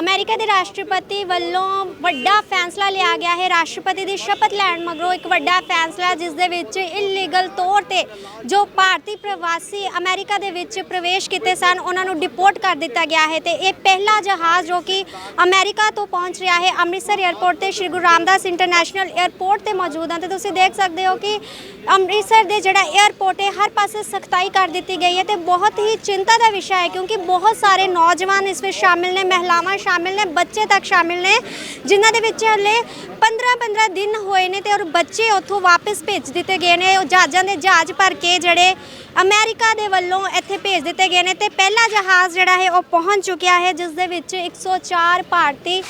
America ਦੇ ਰਾਸ਼ਟਰਪਤੀ ਵੱਲੋਂ ਵੱਡਾ ਫੈਸਲਾ ਲਿਆ ਗਿਆ ਹੈ। ਰਾਸ਼ਟਰਪਤੀ ਦੀ ਸ਼ਪਥ ਲੈਣ ਮਗਰੋਂ ਇੱਕ ਵੱਡਾ ਫੈਸਲਾ, ਜਿਸ ਦੇ ਵਿੱਚ ਇਲੀਗਲ ਤੌਰ ਤੇ ਜੋ ਭਾਰਤੀ ਪ੍ਰਵਾਸੀ ਅਮਰੀਕਾ ਦੇ ਵਿੱਚ ਪ੍ਰਵੇਸ਼ ਕੀਤੇ ਸਨ, ਉਹਨਾਂ ਨੂੰ ਡਿਪੋਰਟ ਕਰ ਦਿੱਤਾ ਗਿਆ ਹੈ ਤੇ ਇਹ ਪਹਿਲਾ ਜਹਾਜ਼ ਜੋ ਕਿ ਅਮਰੀਕਾ ਤੋਂ ਪਹੁੰਚ ਰਿਹਾ ਹੈ। ਅੰਮ੍ਰਿਤਸਰ 에ਅਰਪੋਰਟ ਤੇ ਸ਼੍ਰੀ ਗੁਰੂ ਰਾਮਦਾਸ ਇੰਟਰਨੈਸ਼ਨਲ 에ਅਰਪੋਰਟ ਤੇ ਮੌਜੂਦ ਹਾਂ ਤੇ ਤੁਸੀਂ ਦੇਖ ਸਕਦੇ ਹੋ ਕਿ ਅੰਮ੍ਰਿਤਸਰ ਦੇ ਜਿਹੜਾ 에ਅਰਪੋਰਟ ਹੈ, ਹਰ ਪਾਸੇ ਸਖਤਾਈ ਕਰ ਦਿੱਤੀ ਗਈ ਹੈ ਤੇ ਬਹੁਤ ਹੀ ਚਿੰਤਾ ਦਾ ਵਿਸ਼ਾ ਹੈ ਕਿਉਂਕਿ ਬਹੁਤ ਸਾਰੇ ਨੌਜਵਾਨ ਇਸ ਵਿੱਚ ਸ਼ਾਮਿਲ ਨੇ, ਮਹਿਲਾਵਾਂ ਸ਼ਾਮਿਲ ਨੇ, ਬੱਚੇ ਤੱਕ ਸ਼ਾਮਿਲ ਨੇ, ਜਿਨ੍ਹਾਂ ਦੇ ਵਿੱਚ ਹਲੇ 15-15 ਦਿਨ ਹੋਏ ਨੇ ਤੇ ਔਰ ਬੱਚੇ ਉੱਥੋਂ ਵਾਪਸ ਭੇਜ ਦਿੱਤੇ ਗਏ ਨੇ। ਉਹ ਜਹਾਜ਼ਾਂ ਦੇ ਜਹਾਜ਼ ਭਰ ਕੇ ਜਿਹੜੇ ਅਮਰੀਕਾ ਦੇ ਵੱਲੋਂ ਇੱਥੇ ਭੇਜ ਦਿੱਤੇ ਗਏ ਨੇ ਤੇ ਪਹਿਲਾ ਜਹਾਜ਼ ਜਿਹੜਾ ਹੈ ਉਹ ਪਹੁੰਚ ਚੁੱਕਿਆ ਹੈ, ਜਿਸ ਦੇ ਵਿੱਚ 104 ਭਾਰਤੀ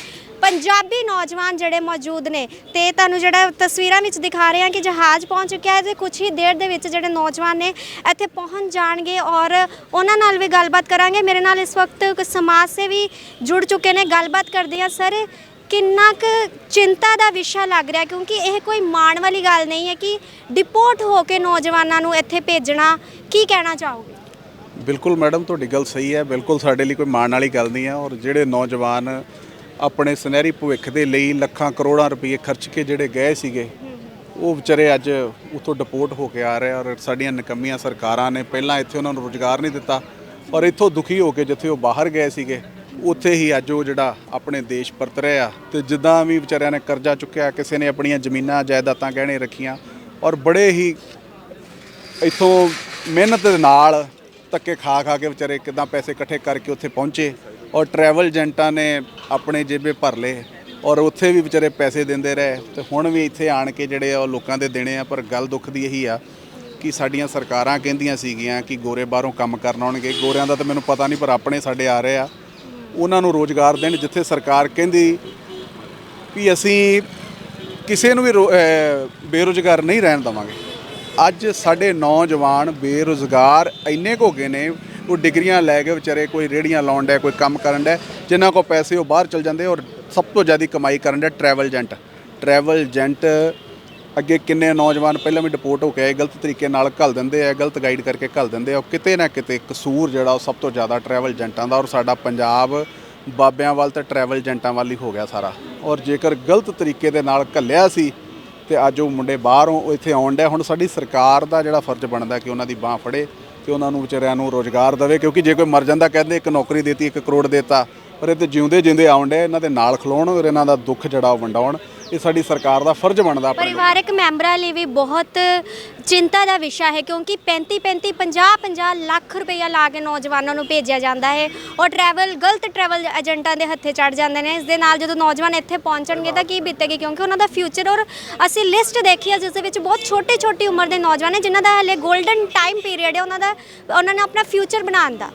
ਪੰਜਾਬੀ ਨੌਜਵਾਨ ਜਿਹੜੇ ਮੌਜੂਦ ਨੇ ਤੇ ਤੁਹਾਨੂੰ ਜਿਹੜਾ ਤਸਵੀਰਾਂ ਵਿੱਚ ਦਿਖਾ ਰਹੇ ਹਾਂ ਕਿ ਜਹਾਜ਼ ਪਹੁੰਚ ਚੁੱਕਿਆ ਹੈ ਤੇ ਕੁਝ ਹੀ ਦੇਰ ਦੇ ਵਿੱਚ ਜਿਹੜੇ ਨੌਜਵਾਨ ਨੇ ਇੱਥੇ ਪਹੁੰਚ ਜਾਣਗੇ ਔਰ ਉਹਨਾਂ ਨਾਲ ਵੀ ਗੱਲਬਾਤ ਕਰਾਂਗੇ। ਮੇਰੇ ਨਾਲ ਇਸ ਵਕਤ ਕੁਝ ਸਮਾਜ ਸੇਵੀ ਜੁੜ ਚੁੱਕੇ ਨੇ। ਗੱਲਬਾਤ ਕਰਦੇ ਹਾਂ। ਸਰ, ਕਿੰਨਾ ਕੁ ਚਿੰਤਾ ਦਾ ਵਿਸ਼ਾ ਲੱਗ ਰਿਹਾ ਕਿਉਂਕਿ ਇਹ ਕੋਈ ਮਾਣ ਵਾਲੀ ਗੱਲ ਨਹੀਂ ਹੈ ਕਿ ਡਿਪੋਰਟ ਹੋ ਕੇ ਨੌਜਵਾਨਾਂ ਨੂੰ ਇੱਥੇ ਭੇਜਣਾ। ਕੀ ਕਹਿਣਾ ਚਾਹੋਗੇ? ਬਿਲਕੁਲ ਮੈਡਮ, ਤੁਹਾਡੀ ਗੱਲ ਸਹੀ ਹੈ। ਬਿਲਕੁਲ ਸਾਡੇ ਲਈ ਕੋਈ ਮਾਣ ਵਾਲੀ ਗੱਲ ਨਹੀਂ ਹੈ ਔਰ ਜਿਹੜੇ ਨੌਜਵਾਨ ਆਪਣੇ ਸੁਨਹਿਰੀ ਭਵਿੱਖ ਦੇ ਲਈ ਲੱਖਾਂ ਕਰੋੜਾਂ ਰੁਪਏ ਖਰਚ ਕੇ ਜਿਹੜੇ ਗਏ ਸੀਗੇ, ਉਹ ਵਿਚਾਰੇ ਅੱਜ ਉਤੋਂ ਡਿਪੋਰਟ ਹੋ ਕੇ ਆ ਰਹੇ ਔਰ ਸਾਡੀਆਂ ਨਿਕੰਮੀਆਂ ਸਰਕਾਰਾਂ ਨੇ ਪਹਿਲਾਂ ਇੱਥੇ ਉਹਨਾਂ ਨੂੰ ਰੋਜ਼ਗਾਰ ਨਹੀਂ ਦਿੱਤਾ ਔਰ ਇੱਥੋਂ ਦੁਖੀ ਹੋ ਕੇ ਜਿੱਥੇ ਉਹ ਬਾਹਰ ਗਏ ਸੀਗੇ, ਉੱਥੇ ਹੀ ਅੱਜ ਉਹ ਜਿਹੜਾ ਆਪਣੇ ਦੇਸ਼ ਪਰਤ ਰਿਹਾ ਆ ਤੇ ਜਿੱਦਾਂ ਵੀ ਵਿਚਾਰਿਆਂ ਨੇ ਕਰਜ਼ਾ ਚੁੱਕਿਆ, ਕਿਸੇ ਨੇ ਆਪਣੀਆਂ ਜ਼ਮੀਨਾਂ, ਜਾਇਦਾਦਾਂ ਗਹਿਣੇ ਰੱਖੀਆਂ ਔਰ ਬੜੇ ਹੀ ਇੱਥੋਂ ਮਿਹਨਤ ਦੇ ਨਾਲ ਧੱਕੇ ਖਾ ਖਾ ਕੇ ਵਿਚਾਰੇ ਕਿਦਾਂ ਪੈਸੇ ਇਕੱਠੇ ਕਰਕੇ ਉੱਥੇ ਪਹੁੰਚੇ ਔਰ ਟਰੈਵਲ ਏਜੰਟਾਂ ਨੇ ਆਪਣੇ ਜੇਬੇ ਭਰ ਲਏ ਔਰ ਉੱਥੇ ਵੀ ਵਿਚਾਰੇ ਪੈਸੇ ਦਿੰਦੇ ਰਹੇ ਤੇ ਹੁਣ ਵੀ ਇੱਥੇ ਆਣ ਕੇ ਜਿਹੜੇ ਆ ਉਹ ਲੋਕਾਂ ਦੇ ਦੇਣੇ ਆ, ਪਰ ਗੱਲ ਦੁੱਖ ਦੀ ਇਹੀ ਆ ਕਿ ਸਾਡੀਆਂ ਸਰਕਾਰਾਂ ਕਹਿੰਦੀਆਂ ਸੀਗੀਆਂ ਕਿ ਗੋਰੇ ਬਾਹਰੋਂ ਕੰਮ ਕਰਨ ਆਉਣਗੇ। ਗੋਰਿਆਂ ਦਾ ਤਾਂ ਮੈਨੂੰ ਪਤਾ ਨਹੀਂ, ਪਰ ਆਪਣੇ ਸਾਡੇ ਆ ਰਹੇ ਆ। ਉਹਨਾਂ ਨੂੰ ਰੋਜ਼ਗਾਰ ਦੇਣ ਜਿੱਥੇ ਸਰਕਾਰ ਕਹਿੰਦੀ ਵੀ ਅਸੀਂ ਕਿਸੇ ਨੂੰ ਵੀ ਰੋ- ਬੇਰੁਜ਼ਗਾਰ ਨਹੀਂ ਰਹਿਣ ਦਵਾਂਗੇ। ਅੱਜ ਸਾਡੇ ਨੌਜਵਾਨ ਬੇਰੁਜ਼ਗਾਰ ਇੰਨੇ ਕੁ ਹੋ ਗਏ ਨੇ ਉਹ ਡਿਗਰੀਆਂ ਲੈ ਕੇ ਵਿਚਾਰੇ ਕੋਈ ਰੇੜੀਆਂ ਲਾਉਣ ਡਿਆ, ਕੋਈ ਕੰਮ ਕਰਨ ਡਿਆ, ਜਿਨ੍ਹਾਂ ਕੋਲ ਪੈਸੇ ਉਹ ਬਾਹਰ ਚਲ ਜਾਂਦੇ ਔਰ ਸਭ ਤੋਂ ਜ਼ਿਆਦਾ ਕਮਾਈ ਕਰਨ ਡਿਆ ਟਰੈਵਲ ਏਜੰਟ ਟਰੈਵਲ ਏਜੰਟ ਅੱਗੇ ਕਿੰਨੇ ਨੌਜਵਾਨ ਪਹਿਲਾਂ ਵੀ ਡਿਪੋਰਟ ਹੋ ਕੇ ਆਏ, ਗਲਤ ਤਰੀਕੇ ਨਾਲ ਘੱਲ ਦਿੰਦੇ ਆ, ਗਲਤ ਗਾਈਡ ਕਰਕੇ ਘੱਲ ਦਿੰਦੇ ਆ, ਉਹ ਕਿਤੇ ਨਾ ਕਿਤੇ ਕਸੂਰ ਜਿਹੜਾ ਉਹ ਸਭ ਤੋਂ ਜ਼ਿਆਦਾ ਟਰੈਵਲ ਏਜੰਟਾਂ ਦਾ ਔਰ ਸਾਡਾ ਪੰਜਾਬ ਬਾਬਿਆਂ ਵੱਲ ਤੇ ਟਰੈਵਲ ਏਜੰਟਾਂ ਵੱਲ ਹੀ ਹੋ ਗਿਆ ਸਾਰਾ। ਔਰ ਜੇਕਰ ਗਲਤ ਤਰੀਕੇ ਦੇ ਨਾਲ ਘੱਲਿਆ ਸੀ ਤੇ ਅੱਜ ਉਹ ਮੁੰਡੇ ਬਾਹਰੋਂ ਇੱਥੇ ਆਉਣ ਡਿਆ, ਹੁਣ ਸਾਡੀ ਸਰਕਾਰ ਦਾ ਜਿਹੜਾ ਫਰਜ਼ ਬਣਦਾ ਕਿ ਉਹਨਾਂ ਦੀ ਬਾਹ ਫੜੇ ਤੇ ਉਹਨਾਂ ਨੂੰ ਵਿਚਾਰਿਆਂ ਨੂੰ ਰੋਜ਼ਗਾਰ ਦੇਵੇ, ਕਿਉਂਕਿ ਜੇ ਕੋਈ ਮਰ ਜਾਂਦਾ ਕਹਿੰਦੇ ਇੱਕ ਨੌਕਰੀ ਦੇਤੀ, ਇੱਕ ਕਰੋੜ ਦੇਤਾ ਪਰ ਇਹ ਤੇ ਜਿਉਂਦੇ ਜਿੰਦੇ ਆਉਣ ਡਿਆ ਇਹਨਾਂ ਦੇ ਨਾਲ ਖਲੋਣ ਔਰ ਇਹਨਾਂ ਦਾ ਦੁੱਖ ਜਿਹੜਾ ਉਹ ਵੰਡਾਉਣ। ਇਹ ਸਾਡੀ ਸਰਕਾਰ ਦਾ ਫਰਜ਼ ਬਣਦਾ ਆਪਣੇ ਪਰਿਵਾਰਕ ਮੈਂਬਰਾਂ ਲਈ ਵੀ ਬਹੁਤ ਚਿੰਤਾ ਦਾ ਵਿਸ਼ਾ ਹੈ, ਕਿਉਂਕਿ 35 35 50 50 ਲੱਖ ਰੁਪਈਆ ਲਾ ਕੇ ਨੌਜਵਾਨਾਂ ਨੂੰ ਭੇਜਿਆ ਜਾਂਦਾ ਹੈ ਔਰ ਟਰੈਵਲ ਗਲਤ ਟਰੈਵਲ ਏਜੰਟਾਂ ਦੇ ਹੱਥੇ ਚੜ ਜਾਂਦੇ ਨੇ। ਇਸ ਦੇ ਨਾਲ ਜਦੋਂ ਨੌਜਵਾਨ ਇੱਥੇ ਪਹੁੰਚਣਗੇ ਤਾਂ ਕੀ ਬੀਤੇਗੀ? ਕਿਉਂਕਿ ਉਹਨਾਂ ਦਾ ਫਿਊਚਰ ਔਰ ਅਸੀਂ ਲਿਸਟ ਦੇਖੀ ਹੈ, ਜਿਸ ਦੇ ਵਿੱਚ ਬਹੁਤ ਛੋਟੇ ਛੋਟੀ ਉਮਰ ਦੇ ਨੌਜਵਾਨ ਨੇ, ਜਿਨ੍ਹਾਂ ਦਾ ਹਲੇ 골ਡਨ ਟਾਈਮ ਪੀਰੀਅਡ ਹੈ, ਉਹਨਾਂ ਦਾ, ਉਹਨਾਂ ਨੇ ਆਪਣਾ ਫਿਊਚਰ ਬਣਾਉਣ ਦਾ।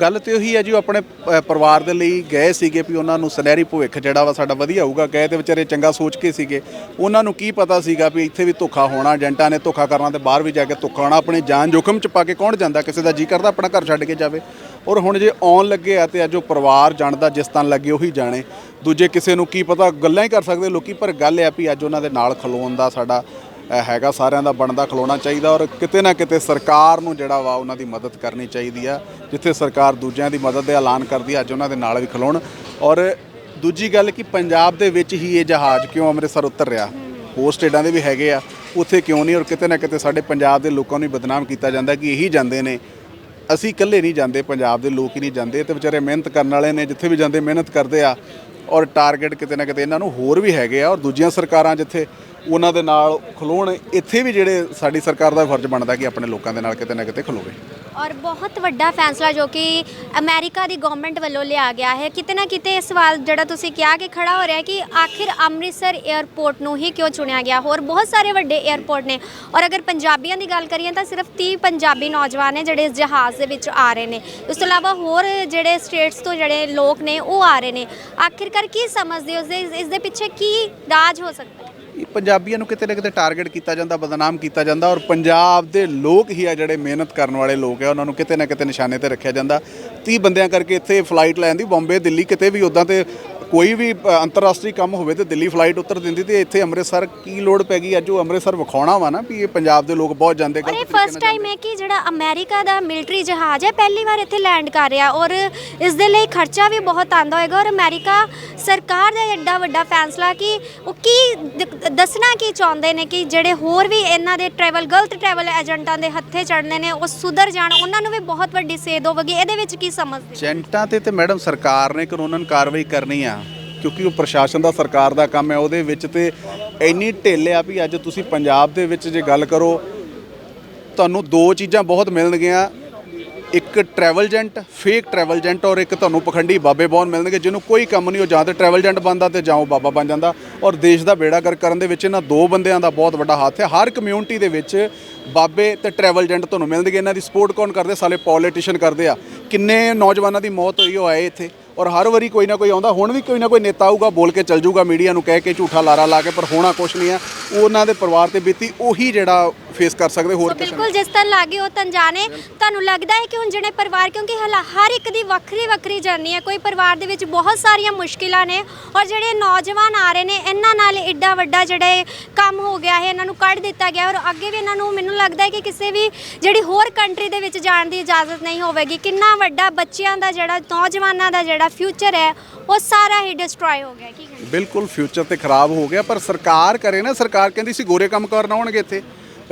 ਗੱਲ ਤੇ ਉਹੀ ਹੈ ਜੀ ਉਹ ਆਪਣੇ ਅ, ਪਰਿਵਾਰ ਦੇ ਲਈ ਗਏ ਸੀਗੇ ਵੀ ਉਹਨਾਂ ਨੂੰ ਸੁਨਹਿਰੀ ਭਵਿੱਖ ਜਿਹੜਾ ਵਾ ਸਾਡਾ ਵਧੀਆ ਹੋਊਗਾ। ਗਏ ਤੇ ਵਿਚਾਰੇ ਚੰਗਾ ਸੋਚ ਕੇ ਸੀਗੇ। ਉਹਨਾਂ ਨੂੰ ਕੀ ਪਤਾ ਸੀਗਾ ਵੀ ਇੱਥੇ ਵੀ ਧੋਖਾ ਹੋਣਾ ਏਜੰਟਾਂ ਨੇ ਧੋਖਾ ਕਰਨਾ ਤੇ ਬਾਹਰ ਵੀ ਜਾ ਕੇ ਧੋਖਾ ਹੋਣਾ ਆਪਣੀ ਜਾਨ ਜੋਖਮ ਚ ਪਾ ਕੇ ਕੌਣ ਜਾਂਦਾ? ਕਿਸੇ ਦਾ ਜੀ ਕਰਦਾ ਆਪਣਾ ਘਰ ਛੱਡ ਕੇ ਜਾਵੇ। ਔਰ ਹੁਣ ਜੇ ਆਉਣ ਲੱਗੇ ਆ ਤੇ ਅੱਜ ਉਹ ਪਰਿਵਾਰ ਜਾਣਦਾ ਜਿਸ ਤਨ ਲੱਗੇ ਉਹੀ ਜਾਣੇ। ਦੂਜੇ ਕਿਸੇ ਨੂੰ ਕੀ ਪਤਾ ਗੱਲਾਂ ਹੀ ਕਰ ਸਕਦੇ ਲੋਕੀ ਪਰ ਗੱਲ ਇਹ ਆ ਵੀ ਅੱਜ ਉਹਨਾਂ ਦੇ ਨਾਲ ਖਲੋਣ ਦਾ ਸਾਡਾ ਹੈਗਾ, ਸਾਰਿਆਂ ਦਾ ਬਣਦਾ, ਖਲੋਣਾ ਚਾਹੀਦਾ ਔਰ ਕਿਤੇ ਨਾ ਕਿਤੇ ਸਰਕਾਰ ਨੂੰ ਜਿਹੜਾ ਵਾ ਉਹਨਾਂ ਦੀ ਮਦਦ ਕਰਨੀ ਚਾਹੀਦੀ ਆ, ਜਿੱਥੇ ਸਰਕਾਰ ਦੂਜਿਆਂ ਦੀ ਮਦਦ ਦੇ ਐਲਾਨ ਕਰਦੀ ਅੱਜ ਉਹਨਾਂ ਦੇ ਨਾਲ ਵੀ ਖਲੋਣ। ਔਰ ਦੂਜੀ ਗੱਲ ਕਿ ਪੰਜਾਬ ਦੇ ਵਿੱਚ ਹੀ ਇਹ ਜਹਾਜ਼ ਕਿਉਂ ਅੰਮ੍ਰਿਤਸਰ ਉਤਰ ਰਿਹਾ? ਹੋਰ ਸਟੇਟਾਂ ਦੇ ਵੀ ਹੈਗੇ ਆ, ਉੱਥੇ ਕਿਉਂ ਨਹੀਂ ਔਰ ਕਿਤੇ ਨਾ ਕਿਤੇ ਸਾਡੇ ਪੰਜਾਬ ਦੇ ਲੋਕਾਂ ਨੂੰ ਹੀ ਬਦਨਾਮ ਕੀਤਾ ਜਾਂਦਾ ਕਿ ਇਹੀ ਜਾਂਦੇ ਨੇ। ਅਸੀਂ ਇਕੱਲੇ ਨਹੀਂ ਜਾਂਦੇ, ਪੰਜਾਬ ਦੇ ਲੋਕ ਹੀ ਨਹੀਂ ਜਾਂਦੇ, ਤੇ ਵਿਚਾਰੇ ਮਿਹਨਤ ਕਰਨ ਵਾਲੇ ਨੇ, ਜਿੱਥੇ ਵੀ ਜਾਂਦੇ ਮਿਹਨਤ ਕਰਦੇ ਆ ਔਰ ਟਾਰਗੇਟ ਕਿਤੇ ਨਾ ਕਿਤੇ ਇਹਨਾਂ ਨੂੰ ਹੋਰ ਵੀ ਹੈਗੇ ਆ ਔਰ ਦੂਜੀਆਂ ਸਰਕਾਰਾਂ ਜਿੱਥੇ ਉਹਨਾਂ ਦੇ ਨਾਲ ਖਲੋਣ, ਇੱਥੇ ਵੀ ਜਿਹੜੇ ਸਾਡੀ ਸਰਕਾਰ ਦਾ ਫਰਜ਼ ਬਣਦਾ ਕਿ ਆਪਣੇ ਲੋਕਾਂ ਦੇ ਨਾਲ ਕਿਤੇ ਨਾ ਕਿਤੇ ਖਲੋਵੇ। ਔਰ ਬਹੁਤ ਵੱਡਾ ਫੈਸਲਾ ਜੋ ਕਿ ਅਮਰੀਕਾ ਦੀ ਗਵਰਨਮੈਂਟ ਵੱਲੋਂ ਲਿਆ ਗਿਆ ਹੈ। ਕਿਤੇ ਨਾ ਕਿਤੇ ਇਹ ਸਵਾਲ ਜਿਹੜਾ ਤੁਸੀਂ ਕਿਹਾ ਕਿ ਖੜਾ ਹੋ ਰਿਹਾ ਹੈ ਕਿ ਆਖਿਰ ਅੰਮ੍ਰਿਤਸਰ 에ਅਰਪੋਰਟ ਨੂੰ ਹੀ ਕਿਉਂ ਚੁਣਿਆ ਗਿਆ? ਹੋਰ ਬਹੁਤ ਸਾਰੇ ਵੱਡੇ 에ਅਰਪੋਰਟ ਨੇ। ਔਰ ਅਗਰ ਪੰਜਾਬੀਆਂ ਦੀ ਗੱਲ ਕਰੀਏ ਤਾਂ ਸਿਰਫ 30 ਪੰਜਾਬੀ ਨੌਜਵਾਨ ਨੇ ਜਿਹੜੇ ਇਸ ਜਹਾਜ਼ ਦੇ ਵਿੱਚ ਆ ਰਹੇ ਨੇ। ਇਸ ਤੋਂ ਇਲਾਵਾ ਹੋਰ ਜਿਹੜੇ ਸਟੇਟਸ ਤੋਂ ਜਿਹੜੇ ਲੋਕ ਨੇ ਉਹ ਆ ਰਹੇ ਨੇ। ਆਖਿਰਕਾਰ ਕੀ ਸਮਝਦੇ ਹੋ? ਇਸ ਦੇ ਪਿੱਛੇ ਕੀ ਰਾਜ ਹੋ ਸਕਦਾ? ਇਹ ਪੰਜਾਬੀਆਂ ਨੂੰ ਕਿਤੇ ਨਾ ਕਿਤੇ ਟਾਰਗੇਟ ਕੀਤਾ ਜਾਂਦਾ, ਬਦਨਾਮ ਕੀਤਾ ਜਾਂਦਾ ਔਰ ਪੰਜਾਬ ਦੇ ਲੋਕ ਹੀ ਆ ਜਿਹੜੇ ਮਿਹਨਤ ਕਰਨ ਵਾਲੇ ਲੋਕ ਆ, ਉਹਨਾਂ ਨੂੰ ਕਿਤੇ ਨਾ ਕਿਤੇ ਨਿਸ਼ਾਨੇ ਤੇ ਰੱਖਿਆ ਜਾਂਦਾ। 30 ਬੰਦਿਆਂ ਕਰਕੇ ਇੱਥੇ ਫਲਾਈਟ ਲੈਣ ਦੀ, ਬੰਬੇ, ਦਿੱਲੀ ਕਿਤੇ ਵੀ ਉਦਾਂ ਤੇ ਕੋਈ ਵੀ ਅੰਤਰਰਾਸ਼ਟਰੀ ਕੰਮ ਹੋਵੇ ਤੇ ਦਿੱਲੀ ਫਲਾਈਟ ਉਤਰ ਦਿੰਦੀ ਤੇ ਇੱਥੇ ਅੰਮ੍ਰਿਤਸਰ ਕੀ ਲੋੜ ਪੈ ਗਈ? ਅੱਜ ਉਹ ਅੰਮ੍ਰਿਤਸਰ ਵਿਖਾਉਣਾ ਵਾ ਨਾ ਵੀ ਇਹ ਪੰਜਾਬ ਦੇ ਲੋਕ ਬਹੁਤ ਜਾਂਦੇ ਔਰ ਇਹ ਫਸਟ ਟਾਈਮ ਹੈ ਕਿ ਜਿਹੜਾ ਅਮਰੀਕਾ ਦਾ ਮਿਲਟਰੀ ਜਹਾਜ਼ ਹੈ ਪਹਿਲੀ ਵਾਰ ਇੱਥੇ ਲੈਂਡ ਕਰ ਰਿਹਾ ਔਰ ਇਸ ਦੇ ਲਈ ਖਰਚਾ ਵੀ ਬਹੁਤ ਆਂਦਾ ਹੋਏਗਾ ਔਰ ਅਮਰੀਕਾ ਸਰਕਾਰ ਦਾ ਐਡਾ ਵੱਡਾ ਫੈਸਲਾ ਕਿ ਉਹ ਕੀ ਦ- ਦੱਸਣਾ ਕੀ ਚਾਹੁੰਦੇ ਨੇ ਕਿ ਜਿਹੜੇ ਹੋਰ ਵੀ ਇਹਨਾਂ ਦੇ ਟਰੈਵਲ ਗਲਤ ਟਰੈਵਲ ਏਜੰਟਾਂ ਦੇ ਹੱਥੇ ਚੜਨੇ ਨੇ ਉਹ ਸੁਧਰ ਜਾਣ ਉਹਨਾਂ ਨੂੰ ਵੀ ਬਹੁਤ ਵੱਡੀ ਸੇਧ ਹੋਵੇਗੀ ਇਹਦੇ ਵਿੱਚ ਕੀ ਸਮਝਦੇ ਏਜੰਟਾਂ ਤੇ ਤੇ ਮੈਡਮ ਸਰਕਾਰ ਨੇ ਕਾਨੂੰਨਨ ਕਾਰਵਾਈ ਕਰਨੀ ਆ। ਕਿਉਂਕਿ ਉਹ ਪ੍ਰਸ਼ਾਸਨ ਦਾ, ਸਰਕਾਰ ਦਾ ਕੰਮ ਹੈ ਉਹਦੇ ਵਿੱਚ ਤੇ ਇੰਨੀ ਢਿੱਲ ਆ ਵੀ ਅੱਜ ਤੁਸੀਂ ਪੰਜਾਬ ਦੇ ਵਿੱਚ ਜੇ ਗੱਲ ਕਰੋ, ਤੁਹਾਨੂੰ ਦੋ ਚੀਜ਼ਾਂ ਬਹੁਤ ਮਿਲਣਗੀਆਂ। ਇੱਕ travel agent fake travel agent ਔਰ ਇੱਕ ਤੁਹਾਨੂੰ ਪਖੰਡੀ ਬਾਬੇ ਬੌਨ ਮਿਲਣਗੇ, ਜਿਹਨੂੰ ਕੋਈ ਕੰਮ ਨਹੀਂ, ਉਹ ਜਾਂ ਤੇ ਟਰੈਵਲ ਏਜੰਟ ਬਣਦਾ ਤੇ ਜਾਂ ਉਹ ਬਾਬਾ ਬਣ ਜਾਂਦਾ। ਔਰ ਦੇਸ਼ ਦਾ ਬੇੜਾ ਗਰ ਕਰਨ ਦੇ ਵਿੱਚ ਇਹਨਾਂ ਦੋ ਬੰਦਿਆਂ ਦਾ ਬਹੁਤ ਵੱਡਾ ਹੱਥ ਹੈ। ਹਰ ਕਮਿਊਨਿਟੀ ਦੇ ਵਿੱਚ ਬਾਬੇ ਤੇ ਟਰੈਵਲ ਏਜੰਟ ਤੁਹਾਨੂੰ ਮਿਲਣਗੇ। ਇਹਨਾਂ ਦੀ ਸਪੋਰਟ ਕੌਣ ਕਰਦੇ? ਸਾਲੇ ਪੋਲੀਟੀਸ਼ੀਅਨ ਕਰਦੇ ਆ। ਕਿੰਨੇ ਨੌਜਵਾਨਾਂ ਦੀ ਮੌਤ ਹੋਈ, ਉਹ ਆਏ ਇੱਥੇ। ਔਰ ਹਰ ਵਾਰੀ ਕੋਈ ਨਾ ਕੋਈ ਆਉਂਦਾ ਹੁਣ ਵੀ ਕੋਈ ਨਾ ਕੋਈ ਨੇਤਾ ਆਊਗਾ ਬੋਲ ਕੇ ਚੱਲ ਜਾਊਗਾ ਮੀਡੀਆ ਨੂੰ ਕਹਿ ਕੇ ਝੂਠਾ ਲਾਰਾ ਲਾ ਕੇ ਪਰ ਹੋਣਾ ਕੁਛ ਨਹੀਂ ਆ ਉਹ ਉਹਨਾਂ ਦੇ ਪਰਿਵਾਰ ਤੇ ਬੀਤੀ ਉਹੀ ਜਿਹੜਾ ਫੇਸ ਕਰ ਸਕਦੇ ਹੋਰ ਕਿਸੇ ਬਿਲਕੁਲ ਜਿਸ ਤਰ੍ਹਾਂ ਲੱਗੇ ਉਹ ਤਨਜਾਨੇ ਤੁਹਾਨੂੰ ਲੱਗਦਾ ਹੈ ਕਿ ਹੁਣ ਜਿਹੜੇ ਪਰਿਵਾਰ ਕਿਉਂਕਿ ਹਲਾ- ਹਰ ਇੱਕ ਦੀ ਵੱਖਰੀ ਵੱਖਰੀ ਜਰਨੀ ਹੈ ਕੋਈ ਪਰਿਵਾਰ ਦੇ ਵਿੱਚ ਬਹੁਤ ਸਾਰੀਆਂ ਮੁਸ਼ਕਿਲਾਂ ਨੇ ਔਰ ਜਿਹੜੇ ਨੌਜਵਾਨ ਆ ਰਹੇ ਨੇ ਇਹਨਾਂ ਨਾਲ ਏਡਾ ਵੱਡਾ ਜਿਹੜਾ ਇਹ ਕੰਮ ਹੋ ਗਿਆ ਹੈ ਇਹਨਾਂ ਨੂੰ ਕੱਢ ਦਿੱਤਾ ਗਿਆ ਔਰ ਅੱਗੇ ਵੀ ਇਹਨਾਂ ਨੂੰ ਮੈਨੂੰ ਲੱਗਦਾ ਹੈ ਕਿ ਕਿਸੇ ਵੀ ਜਿਹੜੀ ਹੋਰ ਕੰਟਰੀ ਦੇ ਵਿੱਚ ਜਾਣ ਦੀ ਇਜਾਜ਼ਤ ਨਹੀਂ ਹੋਵੇਗੀ। ਕਿੰਨਾ ਵੱਡਾ ਬੱਚਿਆਂ ਦਾ ਜਿਹੜਾ ਨੌਜਵਾਨਾਂ ਦਾ ਜਿਹੜਾ ਫਿਊਚਰ ਹੈ, ਉਹ ਸਾਰਾ ਹੀ ਡਿਸਟਰੋਏ ਹੋ ਗਿਆ, ਕੀ ਕਹਿੰਦੇ ਬਿਲਕੁਲ ਫਿਊਚਰ ਤੇ ਖਰਾਬ ਹੋ ਗਿਆ, ਪਰ ਸਰਕਾਰ ਕਰੇ ਨਾ, ਸਰਕਾਰ ਕਹਿੰਦੀ ਸੀ ਗੋਰੇ ਕੰਮ ਕਰਨ ਆਉਣਗੇ ਇੱਥੇ।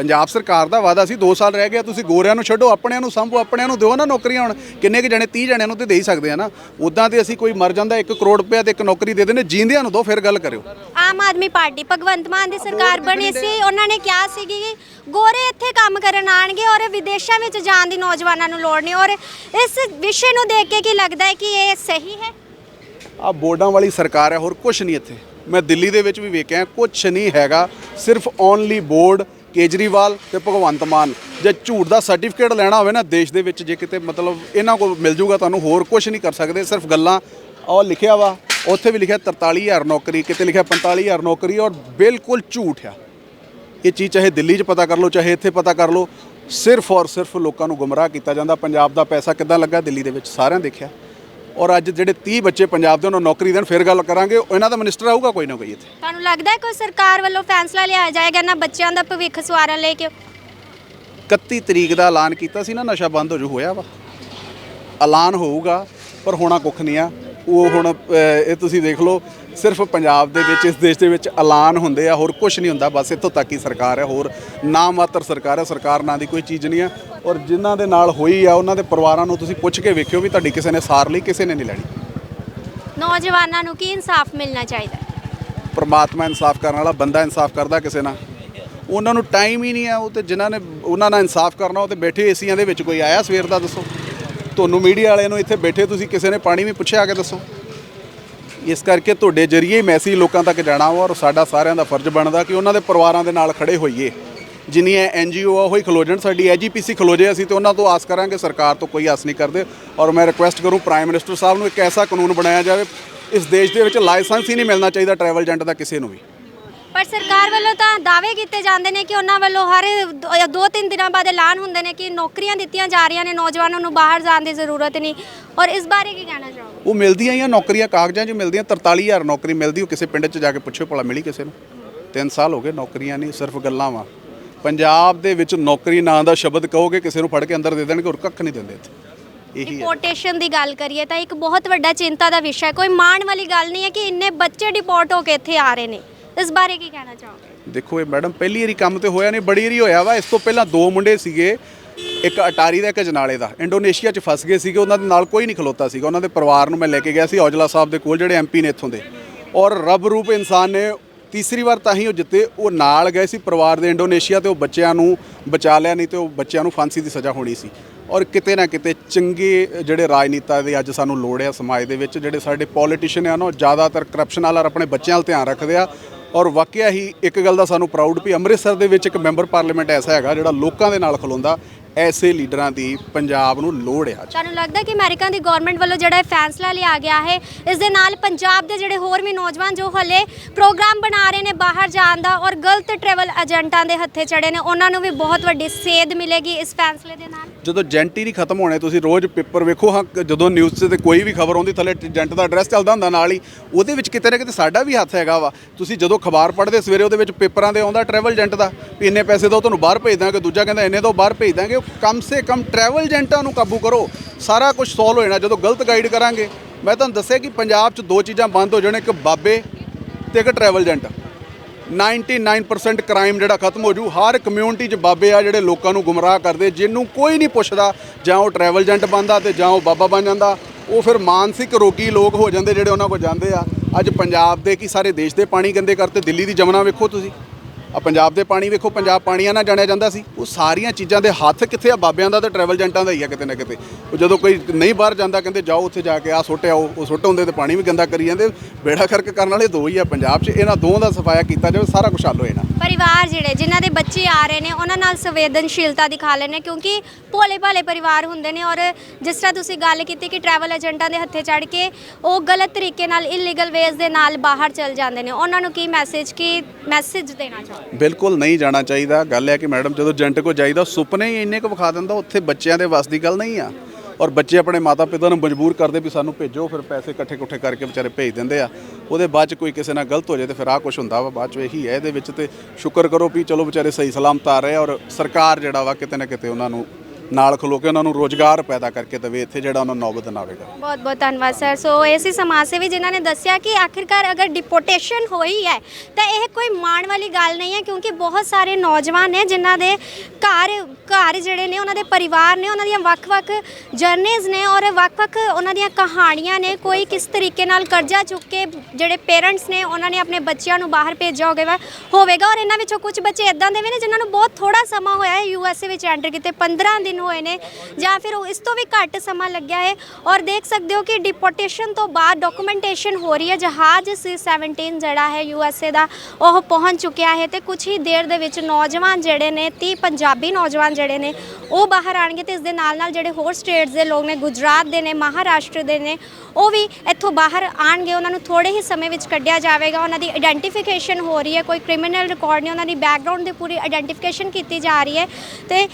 ਪੰਜਾਬ ਸਰਕਾਰ ਦਾ ਵਾਅਦਾ ਸੀ 2 ਸਾਲ ਰਹਿ ਗਿਆ ਤੁਸੀਂ ਗੋਰਿਆਂ ਨੂੰ ਛੱਡੋ ਆਪਣਿਆਂ ਨੂੰ ਸੰਭੋ ਆਪਣਿਆਂ ਨੂੰ ਦਿਓ ਨਾ ਨੌਕਰੀਆਂ ਹੁਣ ਕਿੰਨੇ ਕੁ ਜਣੇ 30 ਜਣਿਆਂ ਨੂੰ ਤੇ ਦੇ ਹੀ ਸਕਦੇ ਆ ਨਾ। ਉਦਾਂ ਤੇ ਅਸੀਂ ਕੋਈ ਮਰ ਜਾਂਦਾ 1 ਕਰੋੜ ਰੁਪਇਆ ਤੇ ਇੱਕ ਨੌਕਰੀ ਦੇ ਦਿੰਦੇ ਜੀਂਦਿਆਂ ਨੂੰ ਦੋ ਫਿਰ ਗੱਲ ਕਰਿਓ। ਆਮ ਆਦਮੀ ਪਾਰਟੀ ਭਗਵੰਤ ਮਾਨ ਦੀ ਸਰਕਾਰ ਬਣੀ ਸੀ ਉਹਨਾਂ ਨੇ ਕਿਹਾ ਸੀ ਕਿ ਗੋਰੇ ਇੱਥੇ ਕੰਮ ਕਰਨ ਆਣਗੇ ਔਰ ਵਿਦੇਸ਼ਾਂ ਵਿੱਚ ਜਾਣ ਦੀ ਨੌਜਵਾਨਾਂ ਨੂੰ ਲੋੜ ਨਹੀਂ ਔਰ ਇਸ ਵਿਸ਼ੇ ਨੂੰ ਦੇਖ ਕੇ ਕੀ ਲੱਗਦਾ ਹੈ ਕਿ ਇਹ ਸਹੀ ਹੈ? ਆ ਬੋਰਡਾਂ ਵਾਲੀ ਸਰਕਾਰ ਹੈ ਹੋਰ ਕੁਝ ਨਹੀਂ ਇੱਥੇ। ਮੈਂ ਦਿੱਲੀ ਦੇ ਵਿੱਚ ਵੀ ਵੇਖਿਆ ਕੁਝ ਨਹੀਂ ਹੈਗਾ ਸਿਰਫ ਓਨਲੀ ਬੋਰਡ ਕੇਜਰੀਵਾਲ ਤੇ ਭਗਵੰਤ ਮਾਨ। ਜੇ ਝੂਠ ਦਾ ਸਰਟੀਫਿਕੇਟ ਲੈਣਾ ਹੋਵੇ ਨਾ ਦੇਸ਼ ਦੇ ਵਿੱਚ, ਜੇ ਕਿਤੇ ਮਤਲਬ ਇਹਨਾਂ ਕੋਲ ਮਿਲ ਜੂਗਾ, ਤੁਹਾਨੂੰ ਹੋਰ ਕੁਝ ਨਹੀਂ ਕਰ ਸਕਦੇ, ਸਿਰਫ ਗੱਲਾਂ। ਉਹ ਲਿਖਿਆ ਵਾ, ਉੱਥੇ ਵੀ ਲਿਖਿਆ 43000 ਨੌਕਰੀ, ਕਿਤੇ ਲਿਖਿਆ 45000 ਨੌਕਰੀ, ਔਰ ਬਿਲਕੁਲ ਝੂਠ ਆ। ਇਹ ਚੀਜ਼ ਚਾਹੇ ਦਿੱਲੀ 'ਚ ਪਤਾ ਕਰ ਲਓ, ਚਾਹੇ ਇੱਥੇ ਪਤਾ ਕਰ ਲਓ, ਸਿਰਫ ਔਰ ਸਿਰਫ ਲੋਕਾਂ ਨੂੰ ਗੁੰਮਰਾਹ ਕੀਤਾ ਜਾਂਦਾ। ਪੰਜਾਬ ਦਾ ਪੈਸਾ ਕਿੱਦਾਂ ਲੱਗਾ, ਦਿੱਲੀ ਦੇ ਵਿੱਚ ਸਾਰਿਆਂ ਦੇਖਿਆ। ਔਰ ਅੱਜ ਜਿਹੜੇ 30 ਬੱਚੇ ਪੰਜਾਬ ਦੇ ਉਹਨਾਂ ਨੂੰ ਨੌਕਰੀ ਦੇਣ ਫਿਰ ਗੱਲ ਕਰਾਂਗੇ। ਇਹਨਾਂ ਦਾ ਮਿਨਿਸਟਰ ਆਊਗਾ ਕੋਈ ਨਾ ਕੋਈ ਇੱਥੇ। ਤੁਹਾਨੂੰ ਲੱਗਦਾ ਹੈ ਕੋਈ ਸਰਕਾਰ ਵੱਲੋਂ ਫੈਸਲਾ ਲਿਆ ਜਾਏਗਾ ਇਹਨਾਂ ਬੱਚਿਆਂ ਦਾ ਭਵਿੱਖ ਸਵਾਰਨ ਲਈ ਕਿ 31 ਤਰੀਕ ਦਾ ਐਲਾਨ ਕੀਤਾ ਸੀ ਨਾ ਨਸ਼ਾ ਬੰਦ ਹੋ ਜੂ ਹੋਇਆ ਵਾ। ਐਲਾਨ ਹੋਊਗਾ ਪਰ ਹੋਣਾ ਕੁੱਖ ਨਹੀਂ ਆ। ਉਹ ਹੁਣ ਇਹ ਤੁਸੀਂ ਦੇਖ ਲਓ ਸਿਰਫ ਪੰਜਾਬ ਦੇ ਵਿੱਚ ਇਸ ਦੇਸ਼ ਦੇ ਵਿੱਚ ਐਲਾਨ ਹੁੰਦੇ ਆ ਹੋਰ ਕੁਝ ਨਹੀਂ ਹੁੰਦਾ ਬਸ ਇੱਥੋਂ ਤੱਕ ਹੀ ਸਰਕਾਰ ਹੈ ਹੋਰ ਨਾ ਮਾਤਰ ਸਰਕਾਰ ਹੈ ਸਰਕਾਰ ਨਾਂ ਦੀ ਕੋਈ ਚੀਜ਼ ਨਹੀਂ ਆ ਔਰ ਜਿਨ੍ਹਾਂ ਦੇ ਨਾਲ ਹੋਈ ਆ ਉਹਨਾਂ ਦੇ ਪਰਿਵਾਰਾਂ ਨੂੰ ਤੁਸੀਂ ਪੁੱਛ ਕੇ ਵੇਖਿਓ ਵੀ ਤੁਹਾਡੀ ਕਿਸੇ ਨੇ ਸਾਰ ਲਈ ਕਿਸੇ ਨੇ ਨਹੀਂ ਲੈਣੀ। ਨੌਜਵਾਨਾਂ ਨੂੰ ਕੀ ਇਨਸਾਫ ਮਿਲਣਾ ਚਾਹੀਦਾ? ਹੈ? ਪਰਮਾਤਮਾ ਇਨਸਾਫ ਕਰਨ ਵਾਲਾ ਬੰਦਾ ਇਨਸਾਫ ਕਰਦਾ ਕਿਸੇ ਨਾਲ। ਉਹਨਾਂ ਨੂੰ ਟਾਈਮ ਹੀ ਨਹੀਂ ਆ ਉਹ ਤੇ ਜਿਨ੍ਹਾਂ ਨੇ ਉਹਨਾਂ ਨਾਲ ਇਨਸਾਫ ਕਰਨਾ ਉਹ ਤੇ ਬੈਠੇ ਏਸੀਆਂ ਦੇ ਵਿੱਚ ਕੋਈ ਆਇਆ ਸਵੇਰ ਦਾ ਦੱਸੋ। ਤੁਹਾਨੂੰ ਮੀਡੀਆ ਵਾਲਿਆਂ ਨੂੰ ਇੱਥੇ ਬੈਠੇ ਤੁਸੀਂ ਕਿਸੇ ਨੇ ਪਾਣੀ ਵੀ ਪੁੱਛਿਆ ਆ ਕੇ ਦੱਸੋ। ਇਸ ਕਰਕੇ ਤੁਹਾਡੇ ਜਰੀਏ ਮੈਸੇਜ ਲੋਕਾਂ ਤੱਕ ਜਾਣਾ ਵਾ ਔਰ ਸਾਡਾ ਸਾਰਿਆਂ ਦਾ ਫਰਜ਼ ਬਣਦਾ ਕਿ ਉਹਨਾਂ ਦੇ ਪਰਿਵਾਰਾਂ ਦੇ ਨਾਲ ਖੜੇ ਹੋਈਏ। ਜਿੰਨੀਆਂ ਐਨਜੀਓ ਆ, ਉਹੀ ਖਲੋ ਜਾਣ ਸਾਡੀ ਐਜੀਪੀਸੀ ਖਲੋ ਜੇ ਅਸੀਂ ਤੇ ਉਹਨਾਂ ਤੋਂ ਆਸ ਕਰਾਂਗੇ ਸਰਕਾਰ ਤੋਂ ਕੋਈ ਆਸ ਨਹੀਂ ਕਰਦੇ। ਔਰ ਮੈਂ ਰਿਕੁਐਸਟ ਕਰੂੰ ਪ੍ਰਾਈਮ ਮਿਨਿਸਟਰ ਸਾਹਿਬ ਨੂੰ ਇੱਕ ਐਸਾ ਕਾਨੂੰਨ ਬਣਾਇਆ ਜਾਵੇ, ਇਸ ਦੇਸ਼ ਦੇ ਵਿੱਚ ਲਾਇਸੈਂਸ ਹੀ ਨਹੀਂ ਮਿਲਣਾ ਚਾਹੀਦਾ ਟਰੈਵਲ ਏਜੰਟ ਦਾ ਕਿਸੇ ਨੂੰ ਵੀ। ਪਰ ਸਰਕਾਰ ਵੱਲੋਂ ਤਾਂ ਦਾਅਵੇ ਕੀਤੇ ਜਾਂਦੇ ਨੇ ਕਿ ਉਹਨਾਂ ਵੱਲੋਂ ਹਰ ਦੋ- ਦੋ ਤਿੰਨ ਦਿਨਾਂ ਬਾਅਦ ਐਲਾਨ ਹੁੰਦੇ ਨੇ ਕਿ ਨੌਕਰੀਆਂ ਦਿੱਤੀਆਂ ਜਾ ਰਹੀਆਂ ਨੇ, ਨੌਜਵਾਨਾਂ ਨੂੰ ਬਾਹਰ ਜਾਣ ਦੀ ਜ਼ਰੂਰਤ ਨਹੀਂ। ਔਰ ਇਸ ਬਾਰੇ ਕੀ ਕਹਿਣਾ ਚਾਹੋਗੇ? ਉਹ ਮਿਲਦੀਆਂ ਆ ਨੌਕਰੀਆਂ ਕਾਗਜ਼ਾਂ 'ਚ ਮਿਲਦੀਆਂ 43000 ਨੌਕਰੀ ਮਿਲਦੀ ਉਹ ਕਿਸੇ ਪਿੰਡ 'ਚ ਜਾ ਕੇ ਪੁੱਛੋ ਭਲਾ ਮਿਲੀ ਕਿਸੇ ਨੂੰ? 3 ਸਾਲ ਹੋ ਗਏ ਨੌਕਰੀਆਂ ਨਹੀਂ ਸਿਰਫ ਗੱਲਾਂ ਵਾ। ਪੰਜਾਬ ਦੇ ਵਿੱਚ ਨੌਕਰੀ ਨਾਂ ਦਾ ਸ਼ਬਦ ਕਹੋਗੇ ਕਿਸੇ ਨੂੰ ਫੜ ਕੇ ਅੰਦਰ ਦੇ ਦੇਣਗੇ ਹੋਰ ਕੱਖ ਨਹੀਂ ਦਿੰਦੇ ਇੱਥੇ। ਡਿਪੋਰਟੇਸ਼ਨ ਦੀ ਗੱਲ ਕਰੀਏ ਤਾਂ ਇੱਕ ਬਹੁਤ ਵੱਡਾ ਚਿੰਤਾ ਦਾ ਵਿਸ਼ਾ ਹੈ। ਕੋਈ ਮਾਣ ਵਾਲੀ ਗੱਲ ਨਹੀਂ ਹੈ ਕਿ ਇੰਨੇ ਬੱਚੇ ਡਿਪੋਰਟ ਹੋ ਕੇ ਇੱਥੇ ਆ ਰਹੇ ਨੇ। ਇਸ ਬਾਰੇ ਕੀ ਕਹਿਣਾ ਚਾਹੋਗੇ? ਦੇਖੋ ਇਹ ਮੈਡਮ ਪਹਿਲੀ ਵਾਰੀ ਕੰਮ ਤੇ ਹੋਇਆ ਨਹੀਂ ਬੜੀ ਵਾਰੀ ਹੋਇਆ ਵਾ। ਇਸ ਤੋਂ ਪਹਿਲਾਂ ਦੋ ਮੁੰਡੇ ਸੀਗੇ ਇੱਕ ਅਟਾਰੀ ਦਾ, ਇੱਕ ਜਨਾਲੇ ਦਾ। ਇੰਡੋਨੇਸ਼ੀਆ 'ਚ ਫਸ ਗਏ ਸੀਗੇ, ਉਹਨਾਂ ਦੇ ਨਾਲ ਕੋਈ ਨਹੀਂ ਖਲੋਤਾ ਸੀਗਾ। ਉਹਨਾਂ ਦੇ ਪਰਿਵਾਰ ਨੂੰ ਮੈਂ ਲੈ ਕੇ ਗਿਆ ਸੀ, ਔਜਲਾ ਸਾਹਿਬ ਦੇ ਕੋਲ, ਜਿਹੜੇ ਐਮਪੀ ਨੇ ਇੱਥੋਂ ਦੇ। ਔਰ ਰੱਬ ਰੂਪ ਇਨਸਾਨ ਨੇ, ਤੀਸਰੀ ਵਾਰ ਤਾਂ ਹੀ ਉਹ ਜਿੱਤੇ, ਉਹ ਨਾਲ ਗਏ ਸੀ ਪਰਿਵਾਰ ਦੇ ਇੰਡੋਨੇਸ਼ੀਆ ਤੇ, ਉਹ ਬੱਚਿਆਂ ਨੂੰ ਬਚਾ ਲਿਆ, ਨਹੀਂ ਤੇ ਉਹ ਬੱਚਿਆਂ ਨੂੰ ਫਾਂਸੀ ਦੀ ਸਜ਼ਾ ਹੋਣੀ ਸੀ। ਔਰ ਕਿਤੇ ਨਾ ਕਿਤੇ ਚੰਗੇ ਜਿਹੜੇ ਰਾਜਨੀਤਾ ਦੇ, ਅੱਜ ਸਾਨੂੰ ਲੋੜ ਹੈ ਸਮਾਜ ਦੇ ਵਿੱਚ, ਜਿਹੜੇ ਸਾਡੇ ਪੋਲੀਟੀਸ਼ੀਅਨ ਆ ਨਾ, ਉਹ ਜ਼ਿਆਦਾਤਰ ਕਰਪਸ਼ਨ ਵਾਲਾ ਆਪਣੇ ਬੱਚਿਆਂ ਵੱਲ ਧਿਆਨ ਰੱਖਦੇ ਆ। ਔਰ ਵਾਕਿਆ ਹੀ ਇੱਕ ਗੱਲ ਦਾ ਸਾਨੂੰ ਪ੍ਰਾਊਡ ਵੀ ਅੰਮ੍ਰਿਤਸਰ ਦੇ ਵਿੱਚ ਇੱਕ ਮੈਂਬਰ ਪਾਰਲੀਮੈਂਟ ਐਸਾ ਹੈਗਾ, ਜਿਹੜਾ ਲੋਕਾਂ ਦੇ ਨਾਲ ਖਲੋਂਦਾ। ਐਸੇ ਲੀਡਰਾਂ ਦੀ ਪੰਜਾਬ ਨੂੰ ਲੋੜ ਆ। ਤੁਹਾਨੂੰ ਲੱਗਦਾ ਕਿ ਅਮਰੀਕਾ ਦੀ ਗਵਰਨਮੈਂਟ ਵੱਲੋਂ ਜਿਹੜਾ ਇਹ ਫੈਸਲਾ ਲਿਆ ਗਿਆ ਹੈ ਇਸ ਦੇ ਨਾਲ ਪੰਜਾਬ ਦੇ ਜਿਹੜੇ ਹੋਰ ਵੀ ਨੌਜਵਾਨ ਜੋ ਹਲੇ ਪ੍ਰੋਗਰਾਮ ਬਣਾ ਰਹੇ ਨੇ ਬਾਹਰ ਜਾਣ ਦਾ ਔਰ ਗਲਤ ਟਰੈਵਲ ਏਜੰਟਾਂ ਦੇ ਹੱਥੇ ਚੜੇ ਨੇ ਉਹਨਾਂ ਨੂੰ ਵੀ ਬਹੁਤ ਵੱਡੀ ਸੇਧ ਮਿਲੇਗੀ ਇਸ ਫੈਸਲੇ ਦੇ ਨਾਲ? ਜਦੋਂ ਏਜੰਟ ਹੀ ਨਹੀਂ ਖਤਮ ਹੋਣੇ ਤੁਸੀਂ ਰੋਜ਼ ਪੇਪਰ ਵੇਖੋ ਹਾਂ ਜਦੋਂ ਨਿਊਜ਼ ਤੇ ਕੋਈ ਵੀ ਖਬਰ ਆਉਂਦੀ ਥੱਲੇ ਏਜੰਟ ਦਾ ਐਡਰੈਸ ਚੱਲਦਾ ਹੁੰਦਾ ਨਾਲ ਹੀ ਉਹਦੇ ਵਿੱਚ ਕਿਤੇ ਨਾ ਕਿਤੇ ਸਾਡਾ ਵੀ ਹੱਥ ਹੈਗਾ ਵਾ। ਤੁਸੀਂ ਜਦੋਂ ਖਬਰ ਪੜ੍ਹਦੇ ਸਵੇਰੇ ਉਹਦੇ ਵਿੱਚ ਪੇਪਰਾਂ ਦੇ ਆਉਂਦਾ ਟਰੈਵਲ ਏਜੰਟ ਦਾ ਵੀ ਇੰਨੇ ਪੈਸੇ ਦੋ ਤੁਹਾਨੂੰ ਬਾਹਰ ਭੇਜ ਦਾਂਗੇ ਦੂਜਾ ਕਹਿੰਦਾ ਇੰਨੇ ਤੋਂ ਬਾਹਰ ਭੇਜ ਦਾਂਗੇ ਉਹ ਕਮ ਸੇ ਕਮ ਟਰੈਵਲ ਏਜੰਟਾਂ ਨੂੰ ਕਾਬੂ ਕਰੋ। ਸਾਰਾ ਕੁਝ ਸੋਲਵ ਹੋ ਜਾਣਾ, ਜਦੋਂ ਗਲਤ ਗਾਈਡ ਕਰਾਂਗੇ। ਮੈਂ ਤੁਹਾਨੂੰ ਦੱਸਿਆ ਕਿ ਪੰਜਾਬ 'ਚ ਦੋ ਚੀਜ਼ਾਂ ਬੰਦ ਹੋ ਜਾਣ, ਇੱਕ ਬਾਬੇ ਤੇ ਇੱਕ ਟਰੈਵਲ ਏਜੰਟ। 99% ਕ੍ਰਾਈਮ ਜਿਹੜਾ ਖਤਮ ਹੋ ਜੂ। ਹਰ ਕਮਿਊਨਿਟੀ 'ਚ ਬਾਬੇ ਆ ਜਿਹੜੇ ਲੋਕਾਂ ਨੂੰ ਗੁੰਮਰਾਹ ਕਰਦੇ, ਜਿਹਨੂੰ ਕੋਈ ਨਹੀਂ ਪੁੱਛਦਾ, ਜਾਂ ਉਹ ਟਰੈਵਲ ਏਜੰਟ ਬਣਦਾ ਤੇ ਜਾਂ ਉਹ ਬਾਬਾ ਬਣ ਜਾਂਦਾ। ਉਹ ਫਿਰ ਮਾਨਸਿਕ ਰੋਗੀ ਲੋਕ ਹੋ ਜਾਂਦੇ ਜਿਹੜੇ ਉਹਨਾਂ ਕੋਲ ਜਾਂਦੇ ਆ। ਅੱਜ ਪੰਜਾਬ ਦੇ ਕੀ ਸਾਰੇ ਦੇਸ਼ ਦੇ ਪਾਣੀ ਗੰਦੇ ਕਰਤੇ, ਦਿੱਲੀ ਦੀ ਜਮਨਾ ਵੇਖੋ ਤੁਸੀਂ। ਆ ਪੰਜਾਬ ਦੇ ਪਾਣੀ ਵੇਖੋ, ਪੰਜਾਬ ਪਾਣੀਆਂ ਨਾਲ ਜਾਣਿਆ ਜਾਂਦਾ ਸੀ। ਉਹ ਸਾਰੀਆਂ ਚੀਜ਼ਾਂ ਦੇ ਹੱਥ ਕਿੱਥੇ ਆ? ਬਾਬਿਆਂ ਦਾ ਤੇ ਟਰੈਵਲ ਏਜੰਟਾਂ ਦਾ ਹੀ ਆ ਕਿਤੇ ਨਾ ਕਿਤੇ। ਉਹ ਜਦੋਂ ਕੋਈ ਨਹੀਂ ਬਾਹਰ ਜਾਂਦਾ, ਕਹਿੰਦੇ ਜਾਓ ਉੱਥੇ ਜਾ ਕੇ ਆ ਸੁੱਟ ਆਓ, ਉਹ ਸੁੱਟ ਹੁੰਦੇ ਤੇ ਪਾਣੀ ਵੀ ਗੰਦਾ ਕਰੀ ਜਾਂਦੇ। ਬੇੜਾ ਖਰਕ ਕਰਨ ਵਾਲੇ ਦੋ ਹੀ ਆ ਪੰਜਾਬ 'ਚ। ਇਹਨਾਂ ਦੋਵਾਂ ਦਾ ਸਫਾਇਆ ਕੀਤਾ ਜਾਵੇ, ਸਾਰਾ ਕੁਝ ਹੱਲ ਹੋ ਜਾਣਾ। ਪਰਿਵਾਰ ਜਿਹੜੇ, ਜਿਨ੍ਹਾਂ ਦੇ ਬੱਚੇ ਆ ਰਹੇ ਨੇ, ਉਹਨਾਂ ਨਾਲ ਸੰਵੇਦਨਸ਼ੀਲਤਾ ਦਿਖਾ ਲੈਣੇ ਕਿਉਂਕਿ ਭੋਲੇ ਭਾਲੇ ਪਰਿਵਾਰ ਹੁੰਦੇ ਨੇ ਔਰ ਜਿਸ ਤਰ੍ਹਾਂ ਤੁਸੀਂ ਗੱਲ ਕੀਤੀ ਕਿ ਟਰੈਵਲ ਏਜੰਟਾਂ ਦੇ ਹੱਥੇ ਚੜ ਕੇ ਉਹ ਗਲਤ ਤਰੀਕੇ ਨਾਲ ਇਲੀਗਲ ਵੇਜ਼ ਦੇ ਨਾਲ ਬਾਹਰ ਚਲ ਜਾਂਦੇ ਨੇ, ਉਹਨਾਂ ਨੂੰ ਕੀ ਮੈਸੇਜ ਕੀ ਮੈਸੇਜ ਦੇਣਾ ਚਾਹੋ ਬਿਲਕੁਲ ਨਹੀਂ ਜਾਣਾ ਚਾਹੀਦਾ। ਗੱਲ ਹੈ ਕਿ ਮੈਡਮ ਜਦੋਂ ਏਜੰਟ ਕੋ ਜਾਈਦਾ ਸੁਪਨੇ ਹੀ ਇੰਨੇ ਕੁ ਵਿਖਾ ਦਿੰਦਾ, ਉੱਥੇ ਬੱਚਿਆਂ ਦੇ ਵੱਸ ਦੀ ਗੱਲ ਨਹੀਂ ਆ। ਔਰ ਬੱਚੇ ਆਪਣੇ ਮਾਤਾ ਪਿਤਾ ਨੂੰ ਮਜਬੂਰ ਕਰਦੇ ਵੀ ਸਾਨੂੰ ਭੇਜੋ, ਫਿਰ ਪੈਸੇ ਇਕੱਠੇ ਇਕੱਠੇ ਕਰਕੇ ਵਿਚਾਰੇ ਭੇਜ ਦਿੰਦੇ ਆ। ਉਹਦੇ ਬਾਅਦ ਚ ਕੋਈ ਕਿਸੇ ਨਾਲ ਗਲਤ ਹੋ ਜਾਏ ਤੇ ਫਿਰ ਆਹ ਕੁਝ ਹੁੰਦਾ ਵਾ, ਬਾਅਦ ਚ ਇਹੀ ਹੈ। ਇਹਦੇ ਵਿੱਚ ਤੇ ਸ਼ੁਕਰ ਕਰੋ ਵੀ ਚਲੋ ਵਿਚਾਰੇ ਸਹੀ ਸਲਾਮਤ ਆ ਰਹੇ ਆ ਔਰ ਸਰਕਾਰ ਜਿਹੜਾ ਵਾ ਕਿਤੇ ਨਾ ਕਿਤੇ ਉਹਨਾਂ ਨੂੰ ਨਾਲ ਖਲੋ ਕੇ ਉਹਨਾਂ ਨੂੰ ਰੋਜ਼ਗਾਰ ਪੈਦਾ ਕਰਕੇ ਦੇਵੇ, ਇੱਥੇ ਜਿਹੜਾ ਉਹਨਾਂ ਨੂੰ ਨੌਬਤ ਨਾ ਆਵੇਗਾ। ਬਹੁਤ ਬਹੁਤ ਧੰਨਵਾਦ ਸਰ ਸੋ ਐਸੀ ਸਮਾਜ ਸੇਵੀ ਜਿਨ੍ਹਾਂ ਨੇ ਦੱਸਿਆ ਕਿ ਆਖਿਰਕਾਰ ਅਗਰ ਡਿਪੋਰਟੇਸ਼ਨ ਹੋਈ ਹੈ, ਤਾਂ ਇਹ ਕੋਈ ਮਾਣ ਵਾਲੀ ਗੱਲ ਨਹੀਂ ਹੈ, ਕਿਉਂਕਿ ਬਹੁਤ ਸਾਰੇ ਨੌਜਵਾਨ ਨੇ ਜਿਨ੍ਹਾਂ ਦੇ ਘਰ ਘਰ ਜਿਹੜੇ ਨੇ, ਉਹਨਾਂ ਦੇ ਪਰਿਵਾਰ ਨੇ, ਉਹਨਾਂ ਦੀਆਂ ਵੱਖ-ਵੱਖ ਜਰਨੀਜ਼ ਨੇ ਔਰ ਵੱਖ-ਵੱਖ ਉਹਨਾਂ ਦੀਆਂ ਕਹਾਣੀਆਂ ਨੇ। ਕੋਈ ਕਿਸ ਤਰੀਕੇ ਨਾਲ ਕਰਜ਼ਾ ਚੁੱਕ ਕੇ ਜਿਹੜੇ ਪੇਰੈਂਟਸ ਨੇ, ਉਹਨਾਂ ਨੇ ਆਪਣੇ ਬੱਚਿਆਂ ਨੂੰ ਬਾਹਰ ਭੇਜਿਆ ਹੋਵੇਗਾ ਹੋਵੇਗਾ ਔਰ ਇਹਨਾਂ ਵਿੱਚੋਂ ਕੁਝ ਬੱਚੇ ਇਦਾਂ ਦੇ ਵੀ ਨੇ ਜਿਨ੍ਹਾਂ ਨੂੰ ਬਹੁਤ ਥੋੜਾ ਸਮਾਂ ਹੋਇਆ ਹੈ ਯੂਐਸਏ ਵਿੱਚ ਐਂਟਰ ਕੀਤੇ 15 ਦਿਨ ਹੋਏ ਨੇ ਜਾਂ ਫਿਰ ਉਹ ਇਸ ਤੋਂ ਵੀ ਘੱਟ ਸਮਾਂ ਲੱਗਿਆ ਹੈ ਔਰ ਦੇਖ ਸਕਦੇ ਹੋ ਕਿ ਡਿਪੋਰਟੇਸ਼ਨ ਤੋਂ ਬਾਅਦ ਡਾਕੂਮੈਂਟੇਸ਼ਨ ਹੋ ਰਹੀ ਹੈ। ਜਹਾਜ਼ C17 ਜਿਹੜਾ ਹੈ ਯੂਐਸਏ ਦਾ, ਉਹ ਪਹੁੰਚ ਚੁੱਕਿਆ ਹੈ ਤੇ ਕੁਝ ਹੀ ਦੇਰ ਦੇ ਵਿੱਚ ਨੌਜਵਾਨ ਜਿਹੜੇ ਨੇ 30 ਪੰਜਾਬੀ ਨੌਜਵਾਨ ਜਿਹੜੇ ਨੇ, ਉਹ ਬਾਹਰ ਆਣਗੇ ਤੇ ਇਸ ਦੇ ਨਾਲ ਨਾਲ ਜਿਹੜੇ ਹੋਰ ਸਟੇਟਸ ਦੇ ਲੋਕ ਨੇ, ਗੁਜਰਾਤ ਦੇ ਨੇ, ਮਹਾਰਾਸ਼ਟਰ ਦੇ ਨੇ, ਉਹ ਵੀ ਇੱਥੋਂ ਬਾਹਰ ਆਣਗੇ ਉਹਨਾਂ ਨੂੰ ਥੋੜੇ ਹੀ ਸਮੇਂ ਵਿੱਚ ਕੱਢਿਆ ਜਾਵੇਗਾ। ਉਹਨਾਂ ਦੀ ਆਇਡੈਂਟੀਫਿਕੇਸ਼ਨ ਹੋ ਰਹੀ ਹੈ। ਕੋਈ ਕ੍ਰਿਮੀਨਲ ਰਿਕਾਰਡ ਨਹੀਂ। ਉਹਨਾਂ ਦੀ ਬੈਕਗ੍ਰਾਉਂਡ ਦੀ ਪੂਰੀ ਆਇਡੈਂਟੀਫਿਕੇਸ਼ਨ ਕੀਤੀ ਜਾ ਰਹੀ ਹੈ। ਤੇ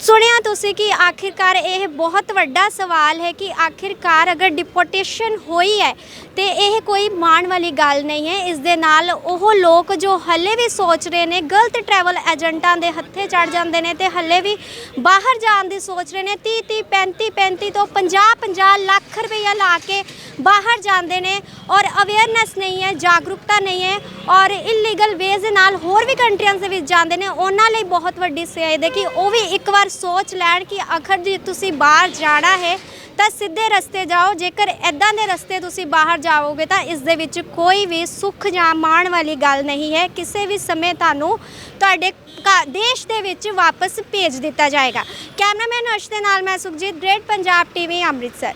ਸੁਣਿਆ ਤੁਸੀਂ ਕਿ ਆਖਿਰਕਾਰ ਇਹ ਬਹੁਤ ਵੱਡਾ ਸਵਾਲ ਹੈ ਕਿ ਆਖਿਰਕਾਰ ਅਗਰ ਡਿਪੋਟੇਸ਼ਨ ਹੋਈ ਹੈ, ਤੇ ਇਹ ਕੋਈ ਮਾਣ ਵਾਲੀ ਗੱਲ ਨਹੀਂ ਹੈ। ਇਸ ਦੇ ਨਾਲ ਉਹ ਲੋਕ ਜੋ ਹੱਲੇ ਵੀ ਸੋਚ ਰਹੇ ਨੇ, ਗਲਤ ਟਰੈਵਲ ਏਜੰਟਾਂ ਦੇ ਹੱਥੇ ਚੜ ਜਾਂਦੇ ਨੇ ਤੇ ਹੱਲੇ ਵੀ ਬਾਹਰ ਜਾਣ ਦੀ ਸੋਚ ਰਹੇ ਨੇ 30 30 35 35 ਤੋਂ 50 50 ਲੱਖ ਰੁਪਈਆ ਲਾ ਕੇ ਬਾਹਰ ਜਾਂਦੇ ਨੇ ਔਰ ਅਵੇਅਰਨੈਸ ਨਹੀਂ ਹੈ, ਜਾਗਰੂਕਤਾ ਨਹੀਂ ਹੈ ਔਰ ਇਲੀਗਲ ਵੇਜ਼ ਦੇ ਨਾਲ ਹੋਰ ਵੀ ਕੰਟਰੀਆਂ ਦੇ ਵਿੱਚ ਜਾਂਦੇ ਨੇ। ਉਹਨਾਂ ਲਈ ਬਹੁਤ ਵੱਡੀ ਸੇਧ ਹੈ ਕਿ ਉਹ ਵੀ ਇੱਕ ਵਾਰ ਸੋਚ ਲੈਣ ਕਿ ਆਖਰ ਜੇ ਤੁਸੀਂ ਬਾਹਰ ਜਾਣਾ ਹੈ, ਤਾਂ ਸਿੱਧੇ ਰਸਤੇ ਜਾਓ। ਜੇਕਰ ਐਦਾਂ ਦੇ ਰਸਤੇ ਤੁਸੀਂ ਬਾਹਰ ਜਾਓਗੇ ਤਾਂ ਇਸ ਦੇ ਵਿੱਚ ਕੋਈ ਵੀ ਸੁੱਖ ਜਾਂ ਮਾਣ ਵਾਲੀ ਗੱਲ ਨਹੀਂ ਹੈ। ਕਿਸੇ ਵੀ ਸਮੇਂ ਤੁਹਾਨੂੰ ਤੁਹਾਡੇ ਦੇਸ਼ ਦੇ ਵਿੱਚ ਵਾਪਸ ਭੇਜ ਦਿੱਤਾ ਜਾਏਗਾ। ਕੈਮਰਾਮੈਨ ਅਰਸ਼ ਦੇ ਨਾਲ ਮੈਂ ਸੁਖਜੀਤ, ਗ੍ਰੇਟ ਪੰਜਾਬ ਟੀਵੀ, ਅੰਮ੍ਰਿਤਸਰ।